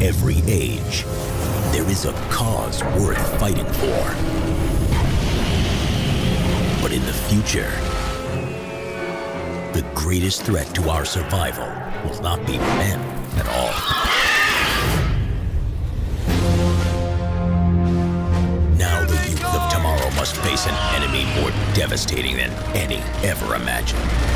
every age, there is a cause worth fighting for. But in the future, the greatest threat to our survival will not be men at all. Now the youth of tomorrow must face an enemy more devastating than any ever imagined.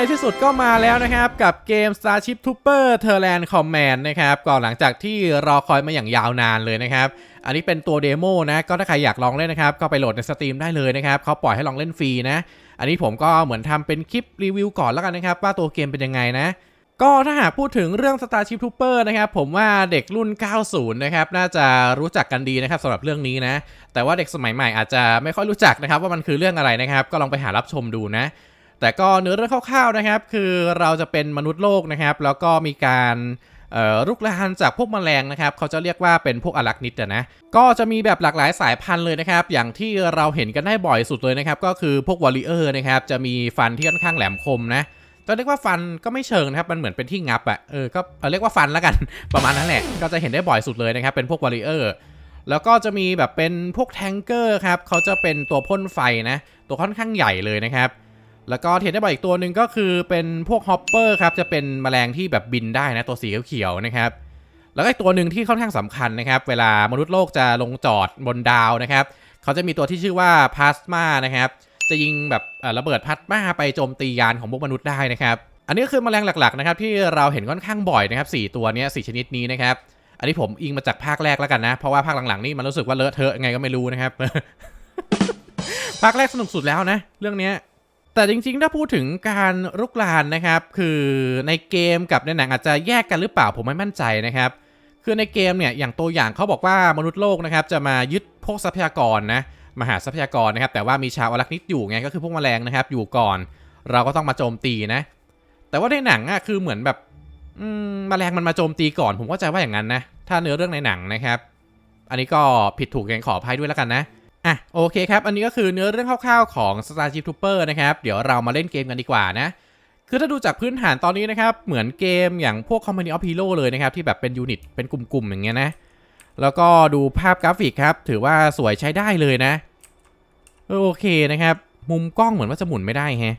ในที่สุดก็มาแล้วนะครับ กับเกม Starship Trooper Terran Command นะครับก่อนหลังจากที่รอคอยมาอย่างยาวนานเลยนะครับ อันนี้เป็นตัวเดโมนะ ก็ถ้าใครอยากลองเล่นนะครับ ก็ไปโหลดในสตรีมได้เลยนะครับเขาปล่อยให้ลองเล่นฟรีนะ อันนี้ผมก็เหมือนทำเป็นคลิปรีวิวก่อนแล้วกันนะครับ ว่าตัวเกมเป็นยังไงนะก็ถ้าหากพูดถึงเรื่อง Starship Trooper นะครับ ผมว่าเด็กรุ่น 90 นะครับ น่าจะรู้จักกันดีนะครับสำหรับเรื่องนี้นะ แต่ว่าเด็กสมัยใหม่อาจจะไม่ค่อยรู้จักนะครับ ว่ามันคือเรื่องอะไรนะครับ ก็ลองไปหารับชมดูนะ แต่ก็เนื้อเรื่องคร่าวๆนะครับ คือเราจะเป็นมนุษย์โลกนะครับ แล้วก็มีการเอ่อรุกรานจากพวกแมลงนะครับ เขาจะเรียกว่าเป็นพวกอลักนิดนะ ก็จะมีแบบหลากหลายสายพันธุ์เลยนะครับ อย่างที่เราเห็นกันได้บ่อยสุดเลยนะครับ ก็คือพวกวอลเลเยอร์นะครับ จะมีฟันที่ค่อนข้างแหลมคมนะจะเรียกว่าฟันก็ไม่เชิงนะครับ มันเหมือนเป็นที่งับอะเออ ก็เรียกว่าฟันแล้วกัน ประมาณนั้นแหละ ก็จะเห็นได้บ่อยสุดเลยนะครับ เป็นพวกวอลเลเยอร์แล้วก็จะมีแบบเป็นพวกแทงเกอร์ครับ เขาจะเป็นตัวพ่นไฟนะ ตัวค่อนข้างใหญ่เลยนะครับ แล้วก็เห็นได้บ่อยอีกตัวหนึ่งก็คือเป็นพวกฮอปเปอร์ครับ จะเป็นแมลงที่แบบบินได้นะตัวสีเขียวๆนะครับ แล้วก็อีกตัวหนึ่งที่ค่อนข้างสำคัญนะครับ เวลามนุษย์โลกจะลงจอดบนดาวนะครับ เขาจะมีตัวที่ชื่อว่าพลาสมานะครับ จะยิงแบบระเบิดพลาสมาไปโจมตียานของพวกมนุษย์ได้นะครับ อันนี้ก็คือแมลงหลักๆนะครับที่เราเห็นค่อนข้างบ่อยนะครับสตัวนี้ยสชนิดนี้นะครับ อันนี้ผมอิงมาจากภาคแรกแล้วกันนะ เพราะว่าภาคหลังๆนี่มันรู้สึกว่าเลอะเทอะไงก็ไม่รู้นะครับ ภาคแรกสนุกสุดแล้วนะ เรื่องนี้ แต่จริงๆ ถ้าพูดถึงการรุกรานนะครับ คือในเกมกับในหนังอาจจะแยกกันหรือเปล่าผมไม่มั่นใจนะครับ คือในเกมเนี่ยอย่างตัวอย่างเขาบอกว่ามนุษย์โลกนะครับจะมายึดพวกทรัพยากรนะมาหาทรัพยากรนะครับ แต่ว่ามีชาวอลักนิดอยู่ไงก็คือพวกแมลงนะครับ อยู่ก่อน เราก็ต้องมาโจมตีนะ แต่ว่าในหนังอะคือเหมือนแบบมแมลงมันมาโจมตีก่อน ผมก็ใจว่าอย่างนั้นนะถ้าเนื้อเรื่องในหนังนะครับ อันนี้ก็ผิดถูกยังไงขออภัยด้วยแล้วกันนะ อะโอเคครับ อันนี้ก็คือเนื้อเรื่องคร่าวๆของ Starship Trooper นะครับ เดี๋ยวเรามาเล่นเกมกันดีกว่านะ คือถ้าดูจากพื้นฐานตอนนี้นะครับ เหมือนเกมอย่างพวก Company of Hero เลยนะครับ ที่แบบเป็นยูนิต เป็นกลุ่มๆ อย่างเงี้ยนะ แล้วก็ดูภาพกราฟิกครับ ถือว่าสวยใช้ได้เลยนะ โอเคนะครับ มุมกล้องเหมือนว่าจะหมุนไม่ได้แฮะ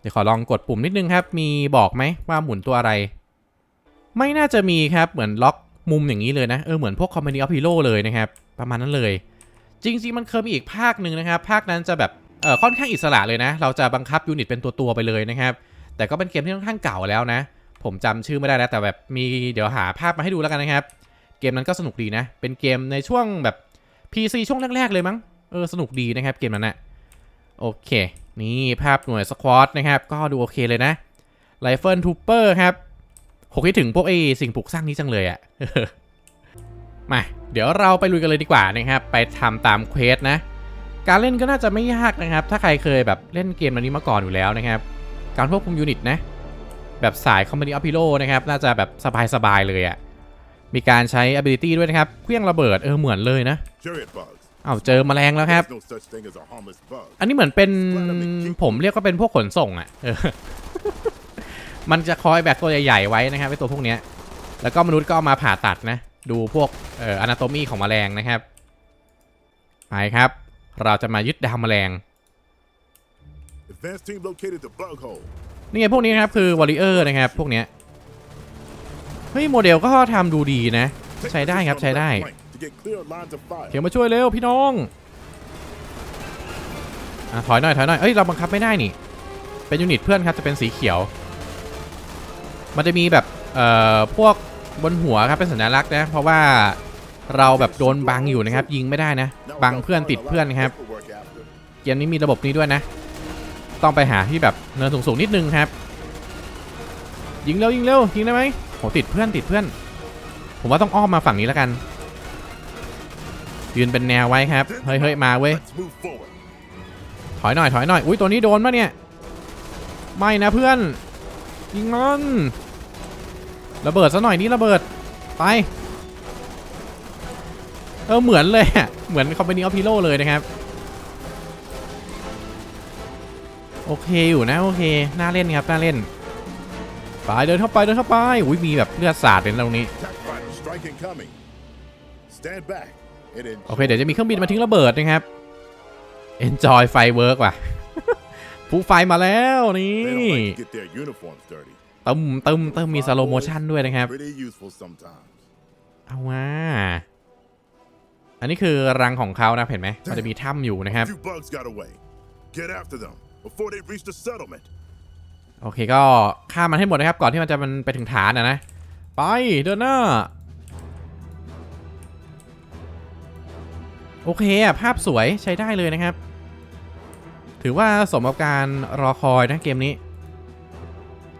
เดี๋ยวขอลองกดปุ่มนิดนึงครับ มีบอกไหมว่าหมุนตัวอะไร ไม่น่าจะมีครับ เหมือนล็อกมุมอย่างนี้เลยนะ เออเหมือนพวก Company of Hero เลยนะครับ ประมาณนั้นเลย จริงๆมันเคยมีอีกภาคหนึ่งนะครับ ภาคนั้นจะแบบเอ่อค่อนข้างอิสระเลยนะ เราจะบังคับยูนิตเป็นตัว ๆ ไปเลยนะครับ แต่ก็เป็นเกมที่ค่อนข้างเก่าแล้วนะ ผมจำชื่อไม่ได้แล้วแต่แบบมีเดี๋ยวหาภาพมาให้ดูแล้วกันนะครับ เกมนั้นก็สนุกดีนะ เป็นเกมในช่วงแบบ PC ช่วงแรก ๆ เลยมั้งเออสนุกดีนะครับเกมนั้นนะโอเค นี่ภาพหน่วยสควอตนะครับ ก็ดูโอเคเลยนะไ i เฟิลทูเปอร์ครับผมคิดถึงพวกไอ้สิ่งปลูกสร้างนี้จังเลยอะ มาเดี๋ยวเราไปลุยกันเลยดีกว่านะครับไปทำตามเควสนะ การเล่นก็น่าจะไม่ยากนะครับ ถ้าใครเคยแบบเล่นเกมนนี้มาก่อนอยู่แล้วนะครับ การควบคุมยูนิตนะ แบบสาย Company of Hero นะครับ น่าจะแบบสบายๆเลยอะ่ะมีการใช้ ability ด้วยนะครับเครื่องระเบิดเออเหมือนเลยนะเอาวเจอแมลงแล้วครับ อันนี้เหมือนเป็นผมเรียกว่าเป็นพวกขนส่งอะ่ะมันจะคอยแบบตัวใหญ่ๆไว้นะครับไอตัวพวกเนี้ย แล้วก็มนุษย์ก็เอามาผ่าตัดนะ ดูพวกเอ่ออนาโตมีของแมลงนะครับไปครับ เราจะมายึดดาวแมลง Advanced team located the bug hole. นี่ไงพวกนี้นะครับคือวอริเออร์นะครับ พวกเนี้ยเฮ้ยโมเดลก็ทำดูดีนะ Take ใช้ได้ครับ position ใช้ on the ได้ left flank To get clear lines of fire. เขียวมาช่วยเร็วพี่น้องอะถอยหน่อยถอยหน่อยเอ้ยเราบังคับไม่ได้นี่ เป็นยูนิตเพื่อนครับจะเป็นสีเขียว มันจะมีแบบเอ่อพวก บนหัวครับเป็นสัญลักษณ์นะ เพราะว่าเราแบบโดนบังอยู่นะครับ ยิงไม่ได้นะ บังเพื่อนติดเพื่อนครับ เกมนี้มีระบบนี้ด้วยนะ ต้องไปหาที่แบบเนินสูงๆนิดนึงครับ ยิงเร็วยิงเร็วยิงได้ไหมโหติดเพื่อนติดเพื่อน ผมว่าต้องอ้อมมาฝั่งนี้แล้วกัน ยืนเป็นแนวไว้ครับ เฮ้ยเฮ้ยมาเว้ย ถอยหน่อยถอยหน่อย อุ้ยตัวนี้โดนปะเนี่ย ไม่นะเพื่อน ยิงมัน ระเบิดซะหน่อยนี่ระเบิด ไป เออเหมือนเลยอะเหมือนคอมพานีออฟฮีโร่เลยนะครับ โอเคอยู่นะโอเค น่าเล่นครับ น่าเล่น ไปเดินเข้าไปเดินเข้าไป อุ้ยมีแบบเลือดสาดเลยนะตรงนี้ Attack fighter strike incoming. Stand back and enjoy. โอเคเดี๋ยวจะมีเครื่องบินมาทิ้งระเบิดนะครับ enjoy firework ว่ะผู้ไฟมาแล้วนี่ They don't like to get their uniforms dirty. ตึมตึมตึมมีสโลโมชันด้วยนะครับ Pretty useful sometimes. เอาว่าอันนี้คือรังของเขานะเห็นไหมมันจะมีถ้ำอยู่นะครับ Few bugs got away. Get after them before they reach the settlement. โอเคก็ฆ่ามันให้หมดนะครับ ก่อนที่มันจะมันไปถึงฐานนะนะ ไปเดินหน้าโอเคอะภาพสวยใช้ได้เลยนะครับ ถือว่าสมกับการรอคอยนะเกมนี้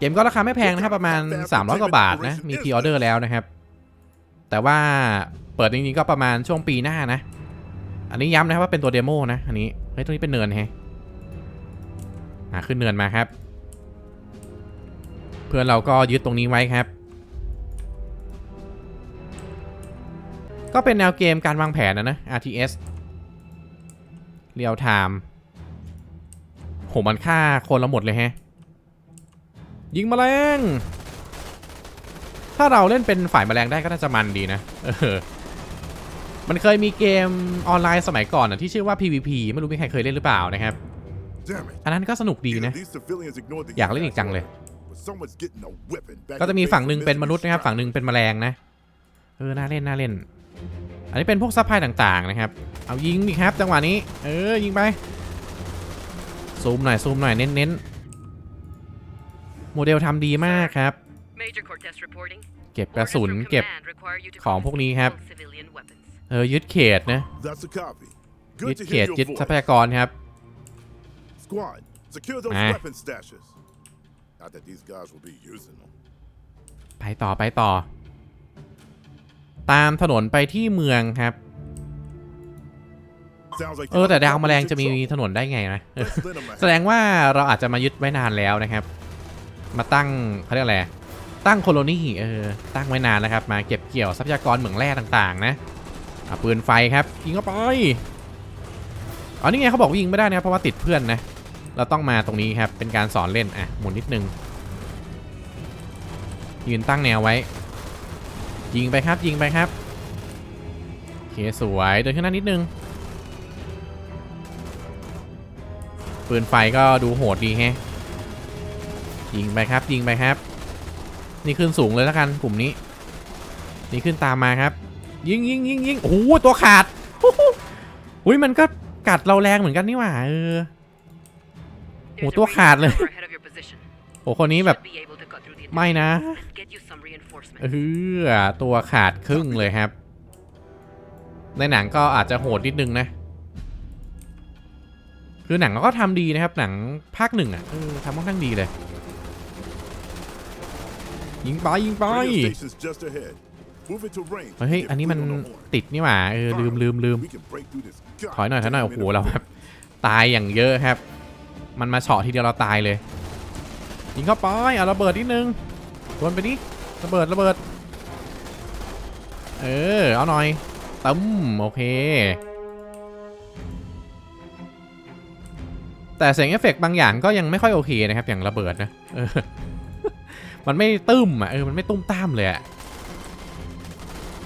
เกมก็ราคาไม่แพงนะครับประมาณ 300 กว่าบาทนะ มีพ r ออเดอร์แล้วนะครับ แต่ว่าเปิดจริงๆก็ประมาณช่วงปีหน้านะ อันนี้ย้ำนะครับว่าเป็นตัวเดโมนะ อันนี้ เฮ้ยตรงนี้เป็นเนินแฮะอะขึ้นเนินมาครับ เพื่อนเราก็ยึดตรงนี้ไว้ครับ ก็เป็นแนวเกมการวางแผนนะนะ RTS เรียลไทม์โหมันฆ่าคนละหมดเลยแฮะ ยิงแมลง ถ้าเราเล่นเป็นฝ่ายแมลงได้ก็น่าจะมันดีนะเออมันเคยมีเกมออนไลน์สมัยก่อนนะที่ชื่อว่า PVP ไม่รู้มีใครเคยเล่นหรือเปล่านะครับ Damn it. อันนั้นก็สนุกดี Either นะ these civilians ignored the อยากเล่นอีกจังเลย but someone's getting a whipping back ก็จะ in มี base ฝั่งหนึ่ง for เป็น missing มนุษย์ his นะครับ strike. ฝั่งหนึ่งเป็นแมลงนะ เออ น่าเล่น น่าเล่น อันนี้เป็นพวกซัพพลายต่างๆนะครับ เอายิงดิครับ จังหวะนี้ เออ ยิงไป ซูมหน่อย ซูมหน่อย เน้นๆ โมเดลทำดีมากครับ Major Cortez reporting. เก็บกระสุน Orders from เก็บ command require you to ของพวกนี้ครับ all civilian weapons. เออยึดเขตนะ That's a copy. ยึ Good ด to เข hear ตยึด your ทรัพ voice. ยากรครับ Squad, secure those Ah. weapon stashes. Not that these guys will be using them. ไปต่อไปต่อ ตามถนนไปที่เมืองครับ Sounds like เออแต่ you're ดาวแมลง in จะมี trouble. ถนนได้ไงนะ Let's lend 'em a แสดงว่าเราอาจจะมายึดไว้นานแล้วนะครับ มาตั้งเขาเรียกอะไรตั้งโคโลนีเออตั้งไว้นานแล้วครับ มาเก็บเกี่ยวทรัพยากรเหมืองแร่ต่างๆ นะอะปืนไฟครับยิงเข้าไปอ๋อนี่ไงเขาบอกว่ายิงไม่ได้นะเพราะว่าติดเพื่อนนะเราต้องมาตรงนี้ครับเป็นการสอนเล่นอะหมุนนิดนึงยืนตั้งแนวไว้ ยิงไปครับยิงไปครับโอเคสวยเดินขึ้นหน้านิดนึงปืนไฟก็ดูโหดดีแฮะ ยิงไปครับ ยิงไปครับ นี่ขึ้นสูงเลยแล้วกันกลุ่มนี้ นี่ขึ้นตามมาครับ ยิงยิงยิงยิงโอ้โหตัวขาดโอ้โหอุ้ยมันก็กัดเราแรงเหมือนกันนี่หว่าเออ There's a tua ranger ขาดเลย tower ahead of your position. โอ้คนนี้แบบ Should be able to cut through the ไม่นะ attack. Get you some reinforcement. เออตัวขาดครึ่งเลยครับ ในหนังก็อาจจะโหดนิดนึงนะ คือหนังเขาก็ทำดีนะครับ หนังภาคหนึ่งอะเออทำค่อนข้างดีเลย ยิงไปยิงไป Radio station's just ahead. Move it to range. เฮ้ย Get อันนี้มัน free on the horn. ติดนี่หว่า เออ ลืมลืมลืม We can break through this ถอยหน่อยถอยหน่อย โอ้โห goddamn เราแบบตายอย่างเยอะครับ มันมาเฉาะทีเดียวเราตายเลย ยิงเข้าไป เอาระเบิดนิดนึงโดนไปดิระเบิดระเบิด เออ เอาหน่อยตึ้มโอเค แต่เสียงเอฟเฟกต์บางอย่างก็ยังไม่ค่อยโอเคนะครับ อย่างระเบิดนะเออ มันไม่ตึ้มอะเออมันไม่ตุ้มต้ามเลยอะ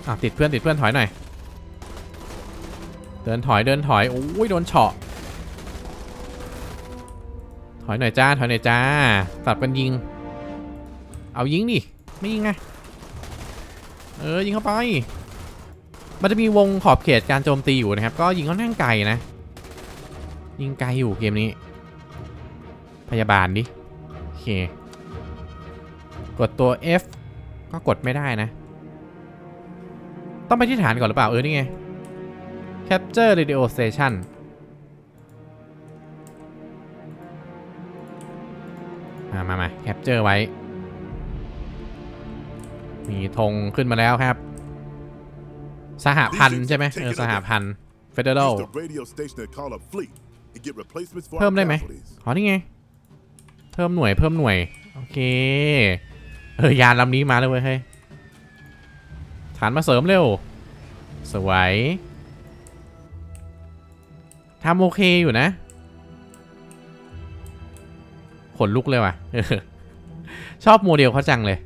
อะติดเพื่อนติดเพื่อนถอยหน่อยเดินถอยเดินถอยโอ้ยโดนเฉาะถอยหน่อยจ้าถอยหน่อยจ้าตัดกันยิง เอายิงดิไม่ยิงไงเออยิงเข้าไป มันจะมีวงขอบเขตการโจมตีอยู่นะครับ ก็ยิงค่อนข้างไกลนะ ยิงไกลอยู่เกมนี้ พยาบาลดิโอเค กดตัว F ก็กดไม่ได้นะ ต้องไปที่ฐานก่อนหรือเปล่า เออ นี่ไง Capture Radio Station มามามา Capture ไว้ มีธงขึ้นมาแล้วครับ สหพันธ์ใช่ไหมเออ สหพันธ์ Federal เพิ่มได้ไหมออนี่ไง เพิ่มหน่วย เพิ่มหน่วย โอเค เออยานลำนี้มาเลยเว้ยเฮ้ยฐานมาเสริมเร็ว สวยทำโอเคอยู่นะขนลุกเลยว่ะเออชอบโมเดลเขาจังเลย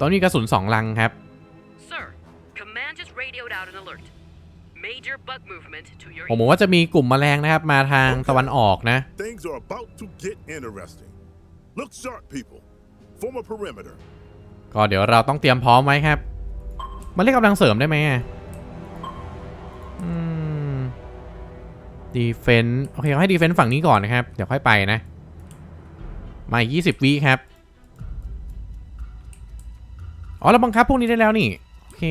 ตอนนี้กระสุนสองลังครับ Sir, command just radioed out an alert. Major bug movement to your ผมบอกว่าจะมีกลุ่มแมลงนะครับ มาทางตะวันออกนะ Look sharp, people. Form a perimeter. ก็เดี๋ยวเราต้องเตรียมพร้อมไว้ครับมันเรียกกำลังเสริมได้ไหมอืมดีเฟนต์โอเคให้ดีเฟนต์ฝั่งนี้ก่อนนะครับ เดี๋ยวค่อยไปนะ มาอีก20วิครับ อ๋อเราบังคับพวกนี้ได้แล้วนี่ โอเค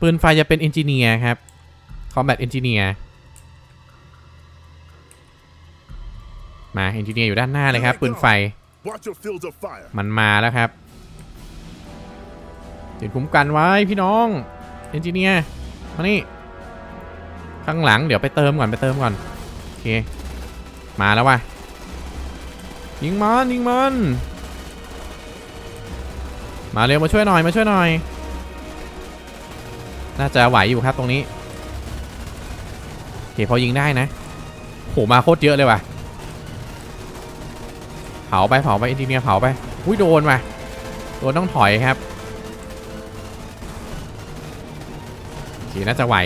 ปืนไฟจะเป็นเอนจิเนียร์ครับ Combat Engineer มาเอนจิเนียร์อยู่ด้านหน้าเลยครับปืนไฟ Watch your fields of fire. มันมาแล้วครับติดคุ้มกันไว้พี่น้องเอนจิเนียร์มานี่ข้างหลังเดี๋ยวไปเติมก่อนไปเติมก่อนโอเค มาแล้วว่ะยิงมันยิงมันมาเร็วมาช่วยหน่อยมาช่วยหน่อย น่าจะไหวอยู่ครับตรงนี้โอเคพอยิงได้นะโหมาโคตรเยอะเลยว่ะเผาไปเผาไปเอนจิเนียร์เผาไปอุ้ยโดนว่ะโดนต้องถอยครับโอเคน่าจะไหว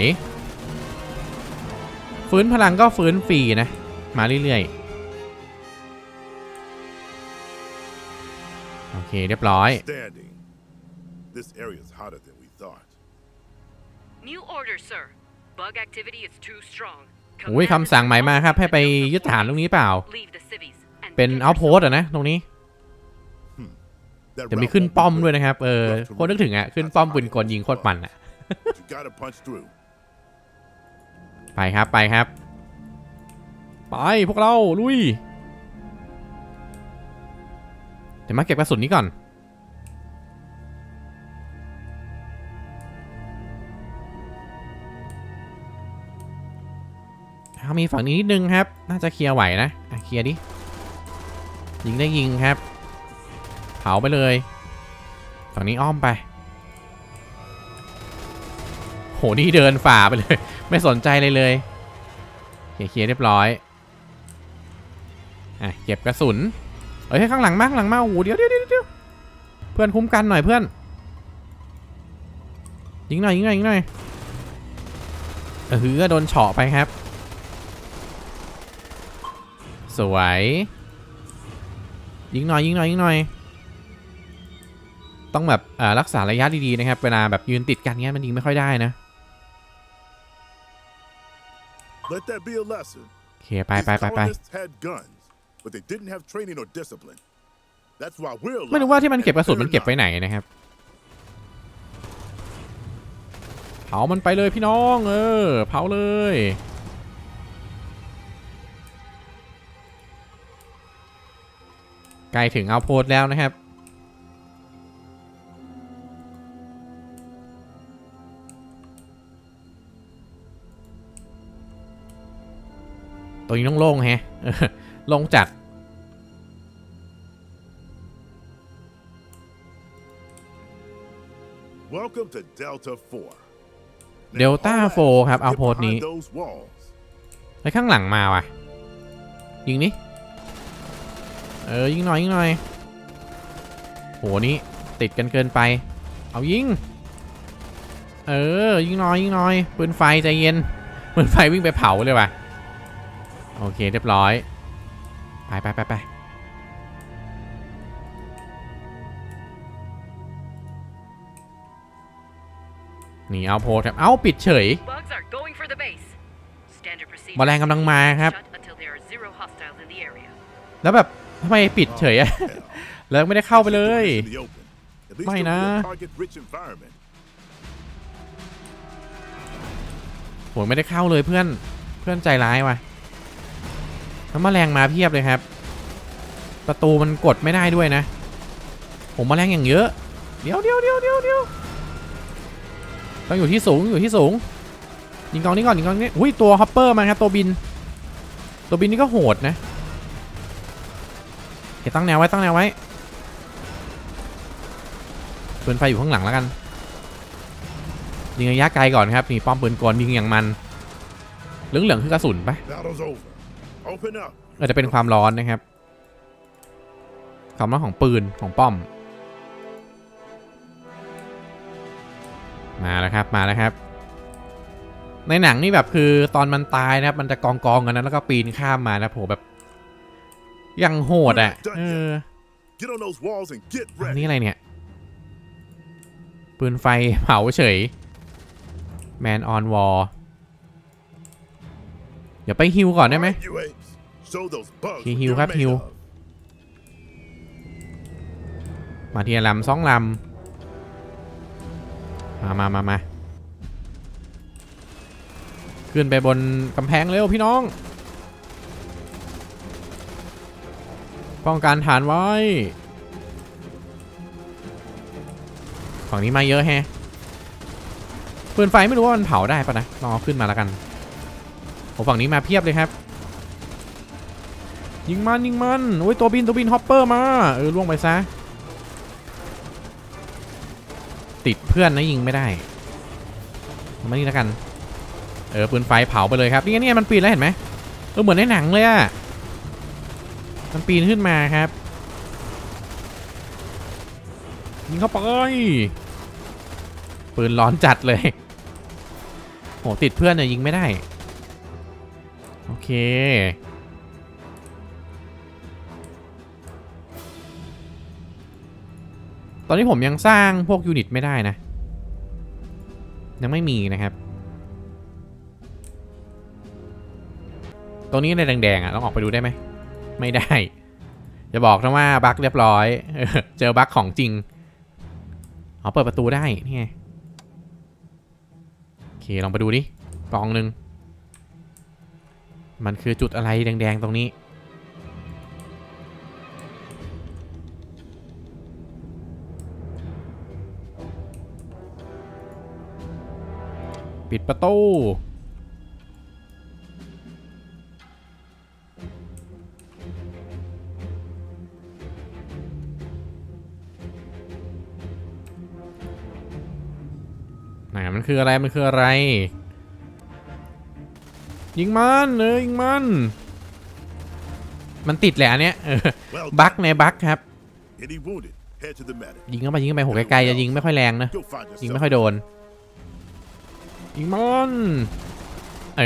ฟื้นพลังก็ฟื้นฟรีนะ มาเรื่อยๆ โอเคเรียบร้อย Standing. This area is hotter than we thought. New order, sir. Bug activity is too strong. อุ้ยคำสั่งใหม่มาครับ ให้ไปยึดฐานตรงนี้เปล่า Leave the civies and เป็น get เอาโพส yourself อะนะ ตรงนี้ That เดี๋ยวมี route ขึ้น won't be ป้อม quick, ด้วยนะครับ เออโคตรนึกถึงอะขึ้นป้อมปืนกลยิงโคตรมันอะ but you gotta punch through. ไปครับไปครับ ไปพวกเราลุยเดี๋ยวมาเก็บกระสุนนี้ก่อนเอามีฝั่งนี้นิดนึงครับ น่าจะเคลียร์ไหวนะอะเคลียร์ดิ ยิงได้ยิงครับ เผาไปเลยฝั่งนี้อ้อมไป โห นี่เดินฝ่าไปเลย ไม่สนใจเลยเลยเคเคลียร์เรียบร้อยอะเก็บกระสุน เอ้ยข้างหลังมากหลังมาโอ้โหเดี๋ยวเดี๋ยวเดี๋ยวเพื่อนคุ้มกันหน่อยเพื่อน ยิงหน่อยยิงหน่อยยิงหน่อยเออโดนเฉาะไปครับ สวย ยิงหน่อยยิงหน่อยยิงหน่อย ต้องแบบอ่ารักษาระยะดีๆนะครับ เวลาแบบยืนติดกันเงี้ยมันยิงไม่ค่อยได้นะ Let that be a lesson. โอเคไปไป These ไปไป colonists had guns, but they didn't have training or discipline. That's why we're ไม่รู้ alive ว่าที่มันเก็บก and ระสุน they're มันเก็บ not. ไว้ไหนนะครับเผามันไปเลยพี่น้อง เออ เผาเลย ใกล้ถึงเอาโพสแล้วนะครับ ตรงนี้ต้องโล่งแฮะเออโล่งจัด Welcome to Delta 4. Now, Delta all 4ครับ get เอาโพสต์ behind นี้ those walls. ไปข้างหลังมาว่ะ ยิงนี่ เออยิงหน่อยยิงหน่อยโหนี่ติดกันเกินไป เอายิง เออยิงหน่อยยิงหน่อยปืนไฟใจเย็นปืนไฟวิ่งไปเผาเลยว่ะโอเคเรียบร้อย ไปไปไปไปนี่เอาโพสครับ เอาปิดเฉย Bugs are going for the base. Standard procedure. แมลงกำลังมาครับ Shut until there are zero hostiles in the area. แล้วแบบ ทำไมปิดเฉยอะแล้วไม่ได้เข้าไปเลย In the open. At least Mày it'll be a nè. target-rich environment. โหไม่ได้เข้าเลยเพื่อนเพื่อนใจร้ายว่ะแล้วแมลงมาเพียบเลยครับ ประตูมันกดไม่ได้ด้วยนะ ผมแมลงอย่างเยอะ เดี๋ยวเดี๋ยวเดี๋ยวเดี๋ยวเดี๋ยวต้องอยู่ที่สูงอยู่ที่สูงยิงกองนี้ก่อนยิงกองนี้อุ้ยตัวฮอปเปอร์มาครับตัวบิน ตัวบินนี่ก็โหดนะ เดี๋ยวตั้งแนวไว้ตั้งแนวไว้ปืนไฟอยู่ข้างหลังแล้วกันยิงระยะไกลก่อนครับนี่ป้อมปืนกลยิงอย่างมันเหลืองๆคือกระสุนปะ Battle's over. Open up. อาจจะเป็นความร้อนนะครับความร้อนของปืนของป้อม มาแล้วครับมาแล้วครับ ในหนังนี่แบบคือตอนมันตายนะครับมันจะกองกองๆกันนะแล้วก็ปีนข้ามมานะโหแบบ ยังโหดอะเออ Get on those walls and get อัน ready. นี้อะไรเนี่ย ปืนไฟเผาเฉย แมนออนวอลเดี๋ยวไปฮิวก่อนได้ไหม Alright, you apes. Show those bugs He what heal you're ครับ made heal. of. มาทีละลำสองลำ มามามามาขึ้นไปบนกำแพงเร็วพี่น้อง ป้องกันฐานไว้ ฝั่งนี้มาเยอะแฮะปืนไฟไม่รู้ว่ามันเผาได้ปะนะลองเอาขึ้นมาแล้วกันโอ้ฝั่งนี้มาเพียบเลยครับ ยิงมันยิงมันโอ้ยตัวบินตัวบินฮอปเปอร์มาเออล่วงไปซะติดเพื่อนนะยิงไม่ได้มานี่แล้วกัน เออปืนไฟเผาไปเลยครับนี่ไงนี่มันปีนแล้วเห็นไหมเออเหมือนในหนังเลยอะ มันปีนขึ้นมาครับยิงเข้าไปปืนร้อนจัดเลย โห ติดเพื่อนเนี่ยยิงไม่ได้ โอเค ตอนนี้ผมยังสร้างพวกยูนิตไม่ได้นะ ยังไม่มีนะครับ ตรงนี้ในแดงๆอะต้องออกไปดูได้ไหม ไม่ได้ จะบอกนะว่าบั๊กเรียบร้อยเออเจอบั๊กของจริงเอาเปิดประตูได้ นี่ไง โอเค ลองไปดูดิกองหนึ่ง มันคือจุดอะไรแดง ๆ ตรงนี้ ปิดประตู ไหนมันคืออะไรมันคืออะไร ยิงมันเออยิงมัน มันติดแหละอันเนี้ยเออ Well บั๊ก done. ในบั๊กครับ Any wounded, head to the medic. ยิงเข้าไปยิงเข้าไปหัวไกลๆจะยิงไม่ค่อยแรงนะ You'll find ยิง yourself. ไม่ค่อยโดน ยิงมันเอ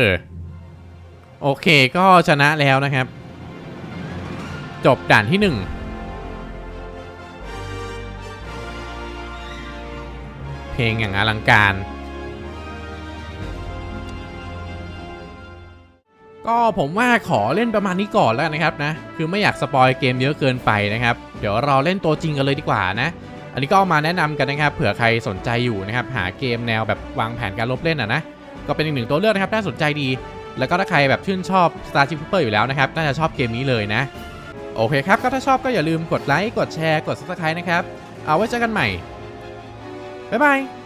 อโอเคก็ชนะแล้วนะครับ จบด่านที่หนึ่ง ลงอย่างอลังการ ก็ผมว่าขอเล่นประมาณนี้ก่อนแล้วนะครับนะ คือไม่อยากสปอยเกมเยอะเกินไปนะครับ เดี๋ยวเราเล่นตัวจริงกันเลยดีกว่านะ อันนี้ก็ามาแนะนำกันนะครับ เผื่อใครสนใจอยู่นะครับ หาเกมแนวแบบวางแผนการลบเล่นอะนะ ก็เป็นอีกหนึ่งตัวเลือกนะครับ น่าสนใจดี แล้วก็ถ้าใครแบบชื่นชอบ Starship Trooper อยู่แล้วนะครับ น่าจะชอบเกมนี้เลยนะ โอเคครับ ก็ถ้าชอบก็อย่าลืมกดไลค์ กดแชร์ กด Subscribe นะครับ เอาไว้เจอกันใหม่ บ๊ายบาย